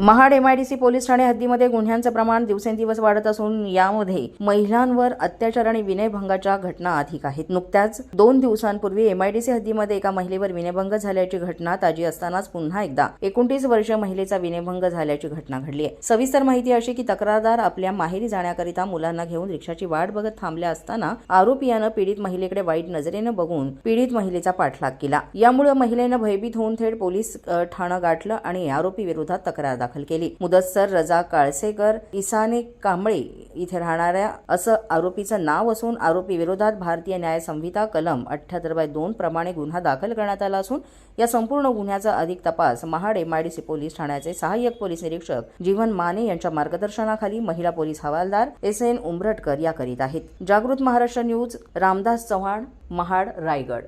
Mahad M I D C police Thane हद्दीमध्ये गुन्ह्यांचं प्रमाण दिवसेंदिवस वाढत असून यामध्ये महिलांवर अत्याचार आणि विनयभंगाच्या घटना अधिक आहेत. नुकत्याच दोन दिवसांपूर्वी एम आय डी सी हद्दीमध्ये एका महिलेवर विनयभंग झाल्याची घटना ताजी असतानाच पुन्हा एकदा एकोणतीस वर्ष महिलेचा विनयभंग झाल्याची घटना घडली आहे. सविस्तर माहिती अशी की तक्रारदार आपल्या माहेरी जाण्याकरिता मुलांना घेऊन रिक्षाची वाट बघत थांबल्या असताना आरोपीयानं पीडित महिलेकडे वाईट नजरेनं बघून पीडित महिलेचा पाठलाग केला. यामुळे महिलेनं भयभीत होऊन थेट पोलीस ठाणं गाठलं आणि आरोपी विरोधात तक्रार दाखल केली. मुदस्सर रजा काळसेकर इसाने कांबळे इथे राहणाऱ्या असं आरोपीचं नाव असून आरोपी विरोधात भारतीय न्याय संहिता कलम अठ्ठ्याहत्तर बाय दोन प्रमाणे गुन्हा दाखल करण्यात आला असून या संपूर्ण गुन्ह्याचा अधिक तपास महाड एमआयडीसी पोलीस ठाण्याचे सहाय्यक पोलीस निरीक्षक जीवन माने यांच्या मार्गदर्शनाखाली महिला पोलीस हवालदार एस एन उमरटकर या करीत आहेत. जागृत महाराष्ट्र न्यूज रामदास चव्हाण महाड रायगड.